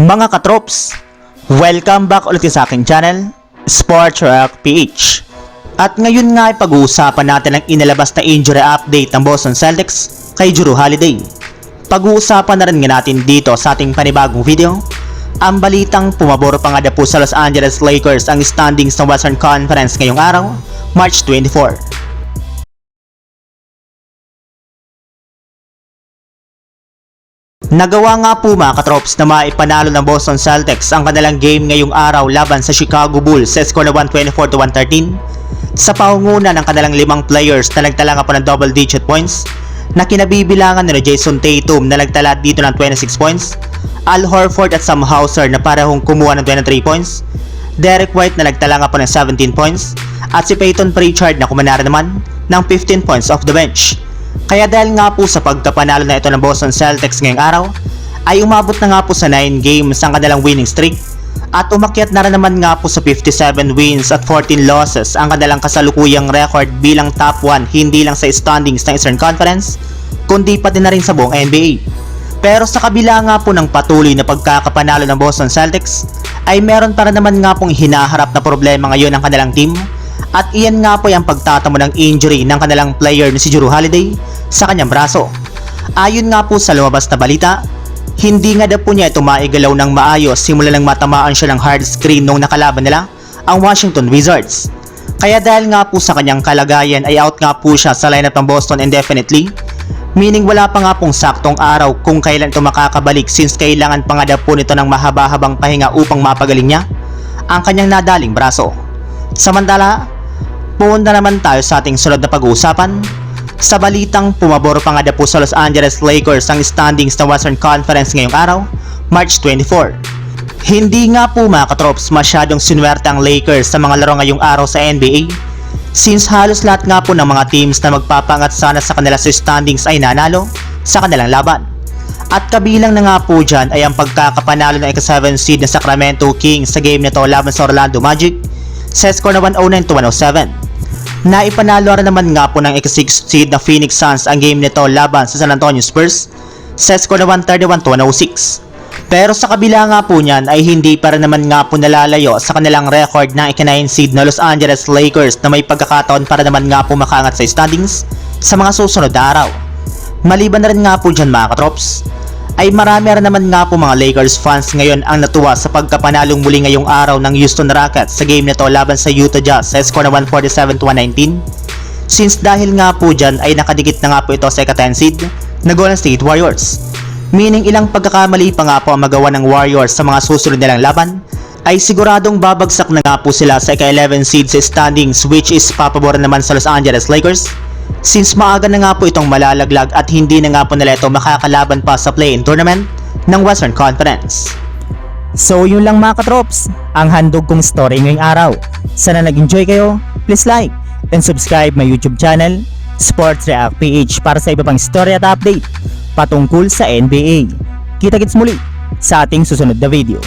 Mga katrops, welcome back ulit sa aking channel, Sports Rock PH. At ngayon nga ay pag-uusapan natin ang inalabas na injury update ng Boston Celtics kay Jrue Holiday. Pag-uusapan na rin nga natin dito sa ating panibagong video, ang balitang pumabor pa nga na po sa Los Angeles Lakers ang standings ng Western Conference ngayong araw, March 24. Nagawa nga po mga katrops na maipanalo ng Boston Celtics ang kanilang game ngayong araw laban sa Chicago Bulls sa score na 124 to 113 sa paunguna ng kanilang limang players na nagtala nga po ng double digit points na kinabibilangan ni Jason Tatum na nagtala dito ng 26 points Al Horford at Sam Hauser na parehong kumuha ng 23 points Derek White na nagtala nga po ng 17 points at si Peyton Pritchard na kumanara naman ng 15 points off the bench kaya dahil nga po sa pagkapanalo na ito ng Boston Celtics ngayong araw, ay umabot na nga po sa 9 games ang kanilang winning streak at umakyat na rin naman nga po sa 57 wins at 14 losses ang kanilang kasalukuyang record bilang top 1 hindi lang sa standings ng Eastern Conference kundi pati na rin sa buong NBA. Pero sa kabila nga po ng patuloy na pagkakapanalo ng Boston Celtics ay meron pa rin naman nga pong hinaharap na problema ngayon ng kanilang team at iyan nga po yung pagtatamo ng injury ng kanilang player na si Jrue Holiday sa kanyang braso. Ayon nga po sa lumabas na balita, hindi nga daw po niya ito maigalaw ng maayos simula nang matamaan siya ng hard screen nung nakalaban nila, ang Washington Wizards. Kaya dahil nga po sa kanyang kalagayan ay out nga po siya sa lineup ng Boston indefinitely, meaning wala pa nga pong saktong araw kung kailan ito makakabalik since kailangan pa nga daw po nito ng mahaba-habang pahinga upang mapagaling niya ang kanyang nadaling braso. Samantala, Pumunta naman tayo sa ating sunod na pag-uusapan. Sa balitang pumabor pa nga po sa Los Angeles Lakers ang standings ng Western Conference ngayong araw, March 24. Hindi nga po mga katrops masyadong sinwerte ang Lakers sa mga laro ngayong araw sa NBA since halos lahat nga po ng mga teams na magpapangat sana sa kanila sa standings ay nanalo sa kanilang laban. At kabilang na nga po dyan ay ang pagkakapanalo ng ika-7 seed na Sacramento Kings sa game nito laban sa Orlando Magic sa score na 109 to 107. Naipanalo rin naman nga po ng ika-6 seed na Phoenix Suns ang game nito laban sa San Antonio Spurs sa score na 131 to 106. Pero sa kabila nga po niyan ay hindi pa rin naman nga po nalalayo sa kanilang record ng ika-9 seed na Los Angeles Lakers na may pagkakataon para naman nga po makangat sa standings sa mga susunod na araw. Maliban na rin nga po dyan mga katrops, ay marami naman nga po mga Lakers fans ngayon ang natuwa sa pagkapanalong muli ngayong araw ng Houston Rockets sa game nito laban sa Utah Jazz sa score na 147 to 119. Since dahil nga po dyan ay nakadikit na nga po ito sa ika-10 seed na Golden State Warriors. Meaning ilang pagkakamali pa nga po ang magawa ng Warriors sa mga susunod nilang laban ay siguradong babagsak na nga po sila sa ika-11 seed sa standings which is papabor naman sa Los Angeles Lakers since maaga na nga po itong malalaglag at hindi na nga po nila ito makakalaban pa sa play-in tournament ng Western Conference. So yun lang mga katrops, ang handog kong story ngayong araw. Sana nag-enjoy kayo, please like and subscribe my YouTube channel, Sports React PH para sa iba pang story at update patungkol sa NBA. Kita-kits muli sa ating susunod na video.